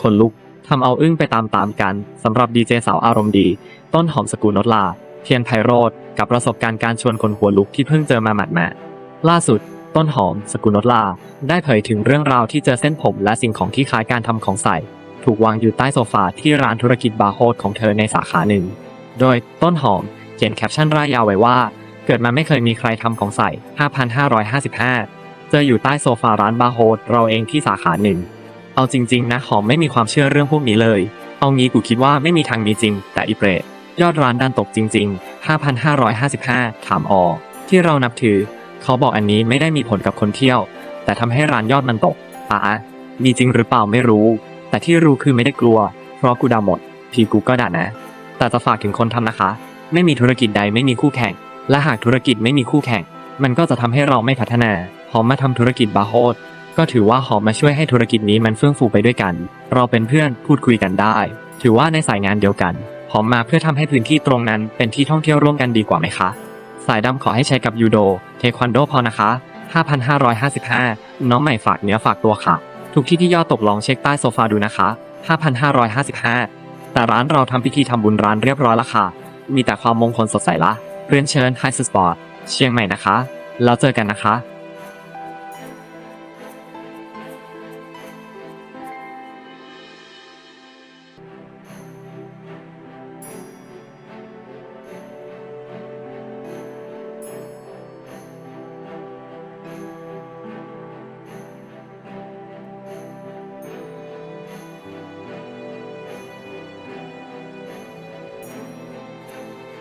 คนลุกทำเอาอึ้งไปตามๆกันสำหรับดีเจสาวอารมณ์ดี ต้นหอมสกุลนดลา เทียนไพโรธกับประสบการณ์การชวนคนหัวลุกที่เพิ่งเจอมาหมาดๆล่าสุด ต้นหอมสกุลนดลา ได้เผยถึงเรื่องราวที่เจอเส้นผมและสิ่งของที่คล้ายการทำของใส่ ถูกวางอยู่ใต้โซฟาที่ร้านธุรกิจบาร์โฮสของเธอในสาขาหนึ่ง โดยต้นหอมเขียนแคปชั่นร่ายยาวไว้ว่า เกิดมาไม่เคยมีใครทำของใส่ 5,555 เจออยู่ใต้โซฟาร้านบาร์โฮสเราเองที่สาขาหนึ่ง เอาจริงๆนะหอมไม่มีความเชื่อเรื่องพวกนี้เลย เอางี้กูคิดว่าไม่มีทางมีจริง แต่อีเปรตยอดร้านดันตกจริง ๆ 5,555 ถามออที่เรานับถือ เขาบอกอันนี้ไม่ได้มีผลกับคนเที่ยว แต่ทำให้ร้านยอดมันตกอะมีจริงหรือเปล่าไม่รู้ แต่ที่รู้คือไม่ได้กลัว เพราะกูดาหมด พีกูก็ด่านะ แต่จะฝากถึงคนทำนะคะ ไม่มีธุรกิจใดไม่มีคู่แข่ง และหากธุรกิจไม่มีคู่แข่ง มันก็จะทำให้เราไม่พัฒนาหอมมาทำธุรกิจบาโฮส ก็ถือว่าหอมมาช่วยให้ธุรกิจนี้มันเฟื่องฟูไปด้วยกัน เราเป็นเพื่อนพูดคุยกันได้ ถือว่าในสายงานเดียวกันหอมมาเพื่อทำให้พื้นที่ตรงนั้นเป็นที่ท่องเที่ยวร่วมกันดีกว่าไหมคะ สายดำขอให้ใช้กับยูโด เทควันโดพอนะคะ 5,555 น้องใหม่ฝากเนื้อฝากตัวค่ะ ทุกที่ที่ยอดตกลองเช็คใต้โซฟาดูนะคะ 5,555 แต่ร้านเราทำพิธีทำบุญร้านเรียบร้อยแล้วค่ะ มีแต่ความมงคลสดใสละเรียนเชิญไฮสปอร์ตเชียงใหม่นะคะ แล้วเจอกันนะคะ